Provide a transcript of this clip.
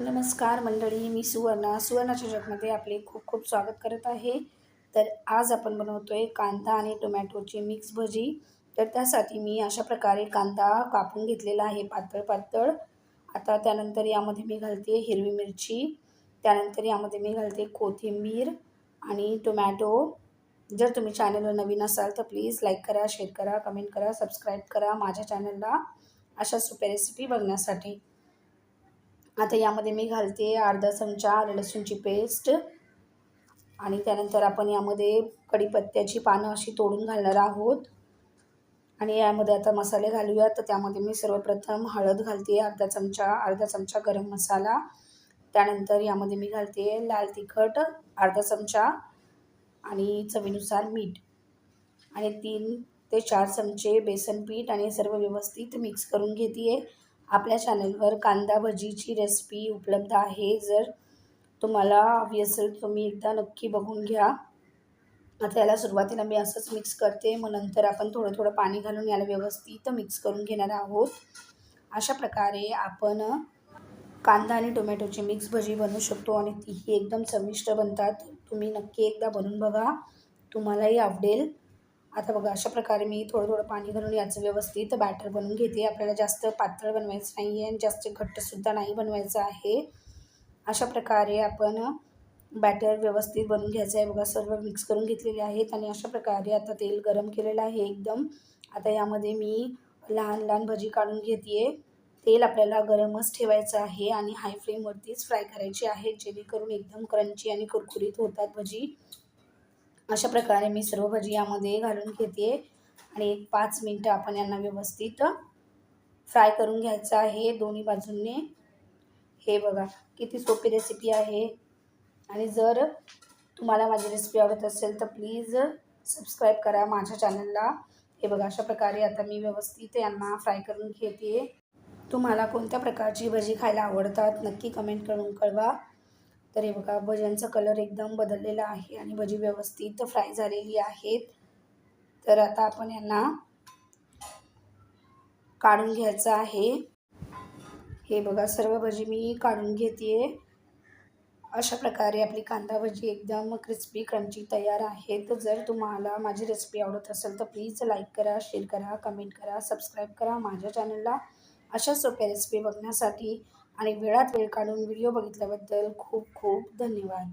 नमस्कार मंडळी मी सुवर्णा. सुवर्णाच्या जगमध्ये आपले खूप खूप स्वागत करत आहे. तर आज आपण बनवतो आहे कांदा आणि टोमॅटोची मिक्स भजी. तर त्यासाठी मी अशा प्रकारे कांदा कापून घेतलेला आहे पातळ पातळ. आता त्यानंतर यामध्ये मी घालते हिरवी मिरची. त्यानंतर यामध्ये मी घालते कोथिंबीर आणि टोमॅटो. जर तुम्ही चॅनलवर नवीन असाल तर प्लीज लाईक करा शेअर करा कमेंट करा सबस्क्राईब करा माझ्या चॅनलला. अशा सोप्या रेसिपी बघण्यासाठी. आता यामध्ये मी घालते अर्धा चमचा आलं लसूणची पेस्ट. आणि त्यानंतर आपण यामध्ये कढीपत्त्याची पानं अशी तोडून घालणार आहोत. आणि यामध्ये आता मसाले घालूया तर त्यामध्ये मी सर्वप्रथम हळद घालते अर्धा चमचा अर्धा चमचा गरम मसाला. त्यानंतर यामध्ये मी घालते लाल तिखट अर्धा चमचा आणि चवीनुसार मीठ. आणि तीन ते चार चमचे बेसन पीठ आणि सर्व व्यवस्थित मिक्स करून घेते आहे आपल्या चॅनलवर कांदा भजीची रेसिपी उपलब्ध आहे. जर तुम्हाला हवी असेल तुम्ही एकदा नक्की बघून घ्या. आता याला सुरुवातीला मी असंच मिक्स करते. मग नंतर आपण थोडं थोडं पाणी घालून याला व्यवस्थित मिक्स करून घेणार आहोत. अशा प्रकारे आपण कांदा आणि टोमॅटोची मिक्स भजी बनवू शकतो आणि तीही एकदम चविष्ट बनतात. तुम्ही नक्की एकदा बनवून बघा. तुम्हालाही आवडेल. आता बघा अशा प्रकारे मी थोडं थोडं पाणी घालून याचं व्यवस्थित बॅटर बनवून घेते. आपल्याला जास्त पातळ बनवायचं नाही आहे आणि जास्त घट्टसुद्धा नाही बनवायचं आहे. अशा प्रकारे आपण बॅटर व्यवस्थित बनवून घ्यायचं आहे. बघा सर्व मिक्स करून घेतलेले आहेत आणि अशा प्रकारे आता तेल गरम केलेलं आहे एकदम. आता यामध्ये मी लहान लहान भजी काढून घेते तेल आपल्याला गरमच ठेवायचं आहे आणि हाय फ्लेमवरतीच फ्राय करायची आहे जेणेकरून एकदम क्रंची आणि कुरकुरीत होतात भजी. अशा प्रकारे मी सर्व भजी यामध्ये घालून घेते. आणि एक पाच मिनटं आपण यांना व्यवस्थित फ्राय करून घ्यायचं आहे दोन्ही बाजूंनी. हे बघा किती सोपी रेसिपी आहे. आणि जर तुम्हाला माझी रेसिपी आवडत असेल तर प्लीज सबस्क्राईब करा माझ्या चॅनलला हे बघा अशा प्रकारे आता मी व्यवस्थित यांना फ्राय करून घेते. तुम्हाला कोणत्या प्रकारची भजी खायला आवडतात नक्की कमेंट करून कळवा. तर हे बघा भज्यांचा कलर एकदम बदललेला आहे आणि भजी व्यवस्थित फ्राय झालेली आहेत. तर आता आपण यांना काढून घ्यायचं आहे. हे बघा सर्व भजी मी काढून घेते अशा प्रकारे आपली कांदा भजी एकदम क्रिस्पी क्रंची तयार आहे तर जर तुम्हाला माझी रेसिपी आवडत असेल तर प्लीज लाईक करा शेअर करा कमेंट करा सबस्क्राईब करा माझ्या चॅनलला अशा सोप्या रेसिपी बघण्यासाठी आणि वेळात वेळ काढून व्हिडिओ बघितल्याबद्दल खूप खूप धन्यवाद.